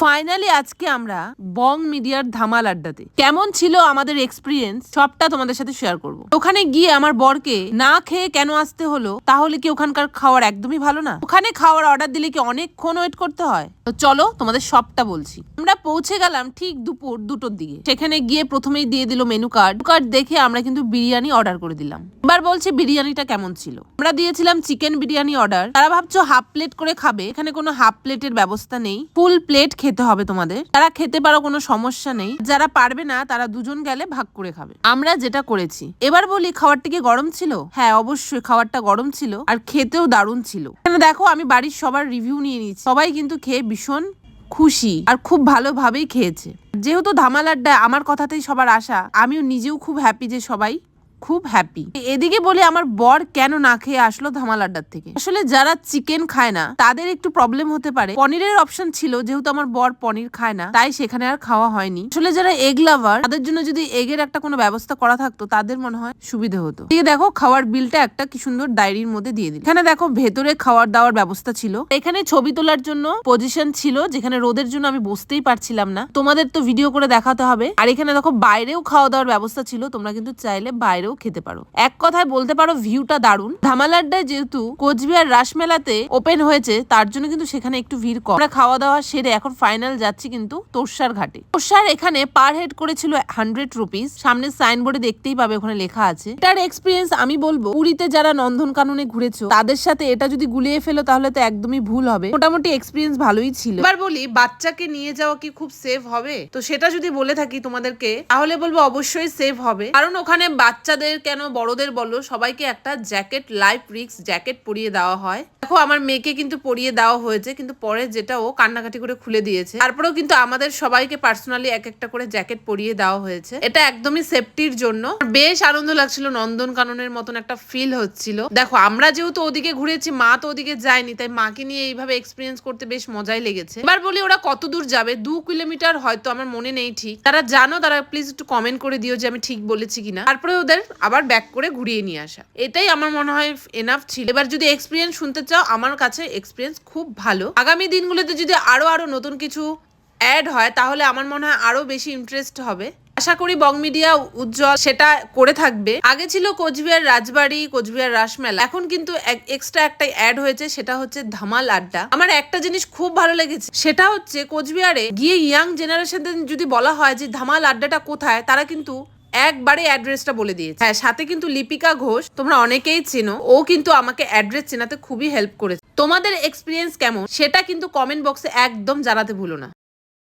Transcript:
Finally আজকে আমরা বং মিডিয়ার ধামাল আড্ডাতে। কেমন ছিল আমাদের এক্সপিরিয়েন্স সবটা তোমাদের সাথে শেয়ার করব। ওখানে গিয়ে আমার বরকে না খেয়ে কেন আসতে হলো? তাহলে কি ওখানকার খাওয়ার একদমই ভালো না? ওখানে খাওয়ার অর্ডার দিলে কি অনেকক্ষণ ওয়েট করতে হয়? তো চলো তোমাদের সবটা বলছি। আমরা পৌঁছে গেলাম ঠিক দুপুর দুটোর দিকে। সেখানে গিয়ে প্রথমেই দিয়ে দিল মেনু কার্ড কার্ড দেখে আমরা কিন্তু বিরিয়ানি অর্ডার করে দিলাম। এবার বলছি বিরিয়ানিটা কেমন ছিল? আমরা দিয়েছিলাম চিকেন বিরিয়ানি অর্ডার তারা ভাবছ হাফ প্লেট করে খাবে। এখানে কোনো হাফ প্লেটের ব্যবস্থা নেই। ফুল প্লেট খেতে হবে তোমাদের। যারা খেতে পারো কোনো সমস্যা নেই। যারা পারবে না, তারা দুজন গেলে ভাগ করে খাবে। আমরা যেটা করেছি। এবার বলি, খাবারটা কি গরম ছিল? হ্যাঁ অবশ্যই খাবারটা গরম ছিল। আর খেতেও দারুণ ছিল। এখানে দেখো, আমি বাড়ির সবার রিভিউ নিয়ে নিচ্ছি সবাই কিন্তু খেয়ে ভীষণ খুশি আর খুব ভালোভাবেই খেয়েছে। যেহেতু ধামাল আড্ডায় আমার কথাতেই সবার আশা, আমিও নিজেও খুব হ্যাপি যে সবাই খুব হ্যাপি এদিকে বলে আমার বর কেন না খেয়ে আসলো ধামাল আড্ডার থেকে? আসলে যারা চিকেন খায় না, তাদের একটু প্রবলেম হতে পারে। পনিরের অপশন ছিল, যেহেতু আমার বর পনির খায় না, তাই সেখানে আর খাওয়া হয়নি। আসলে যারা এগ লাভার তাদের জন্য যদি এগের একটা কোনো ব্যবস্থা করা থাকতো, তাদের মনে হয় সুবিধা হতো। এদিকে দেখো, খাওয়ার বিলটা একটা কি সুন্দর ডায়েরির মধ্যে দিয়ে দিল। এখানে দেখো, ভেতরে খাওয়ার দাওয়ার ব্যবস্থা ছিল। এখানে ছবি তোলার জন্য পজিশন ছিল, যেখানে রোদের জন্য আমি বসতেই পারছিলাম না। তোমাদের তো ভিডিও করে দেখাতে হবে। আর এখানে দেখো, বাইরেও খাওয়া দাওয়ার ব্যবস্থা ছিল। তোমরা কিন্তু চাইলে বাইরেও খেতে পারো। এক কথায় বলতে পারো ভিউটা দারুণ। ধামালাড্ডায় যেহেতু কোচবিহার রাসমেলাতে ওপেন হয়েছে, তার জন্য কিন্তু সেখানে একটু ভিড় কম। আমরা খাওয়া দাওয়া সেরে এখন ফাইনাল যাচ্ছি কিন্তু তোরসার ঘাটে। তোরসার এখানে পার হেড করেছিল হান্ড্রেড রুপিস সামনে সাইনবোর্ডে দেখতেই পাবে, ওখানে লেখা আছে। এটার এক্সপিরিয়েন্স আমি বলব, পুরীতে যারা নন্দন কাননে ঘুরেছো, তাদের সাথে এটা যদি গুলিয়ে ফেলো, তাহলে তো একদমই ভুল হবে। মোটামুটি এক্সপিরিয়েন্স ভালোই ছিল। এবার বলি, বাচ্চাকে নিয়ে যাওয়া কি খুব সেফ হবে? তো সেটা যদি বলে থাকি তোমাদেরকে, তাহলে বলব অবশ্যই সেফ হবে। কারণ ওখানে বাচ্চাদের কেন, বড়দের বলো, সবাইকে একটা জ্যাকেট লাইফ রিক্স জ্যাকেট পরিয়ে দেওয়া হয়। দেখো, আমার মেয়েকে কিন্তু পরিয়ে দেওয়া হয়েছে, কিন্তু পরে যেটা ও কান্নাকাটি করে খুলে দিয়েছে। তারপরেও কিন্তু আমাদের সবাইকে পার্সোনালি এক একটা করে জ্যাকেট পরিয়ে দেওয়া হয়েছে। এটা একদমই সেফটির জন্য। বেশ আনন্দ লাগছিল, নন্দন কাননের মতন একটা ফিল হচ্ছিল। দেখো, আমরা যেহেতু ওদিকে ঘুরেছি, মা তো ওদিকে যায়নি, তাই মাকে নিয়ে এইভাবে এক্সপিরিয়েন্স করতে বেশ মজাই লেগেছে। এবার বলি, ওরা কত দূর যাবে? দু কিলোমিটার হয়তো, আমার মনে নেই ঠিক। তারা জানো, তারা প্লিজ একটু কমেন্ট করে দিও যে আমি ঠিক বলেছি কিনা। তারপরে ওদের আবার ব্যাক করে ঘুরিয়ে নিয়ে আসা। এটাই আমার মনে হয় এনাফ ছিল। এবার যদি এক্সপিরিয়েন্স শুনতে চাও, আমার কাছে এক্সপিরিয়েন্স খুব ভালো। আগামী দিনগুলোতে যদি আরও আরও নতুন কিছু অ্যাড হয়, তাহলে আমার মনে হয় আরও বেশি ইন্টারেস্ট হবে। আশা করি বং মিডিয়া উজ্জ্বল সেটা করে থাকবে। আগে ছিল কোচবিহার রাজবাড়ি, কোচবিহার রাসমেলা। এখন কিন্তু এক্সট্রা একটা অ্যাড হয়েছে, সেটা হচ্ছে ধামাল আড্ডা। আমার একটা জিনিস খুব ভালো লেগেছে, সেটা হচ্ছে কোচবিহারে গিয়ে ইয়াং জেনারেশনদের যদি বলা হয় যে ধামাল আড্ডাটা কোথায়, তারা কিন্তু একবারে অ্যাড্রেসটা বলে দিয়েছে। হ্যাঁ সাথে কিন্তু লিপিকা ঘোষ, তোমরা অনেকেই চিনো। ও কিন্তু আমাকে অ্যাড্রেস চেনাতে খুবই হেল্প করেছে। তোমাদের এক্সপিরিয়েন্স কেমন? সেটা কিন্তু কমেন্ট বক্সে একদম জানাতে ভুলো না।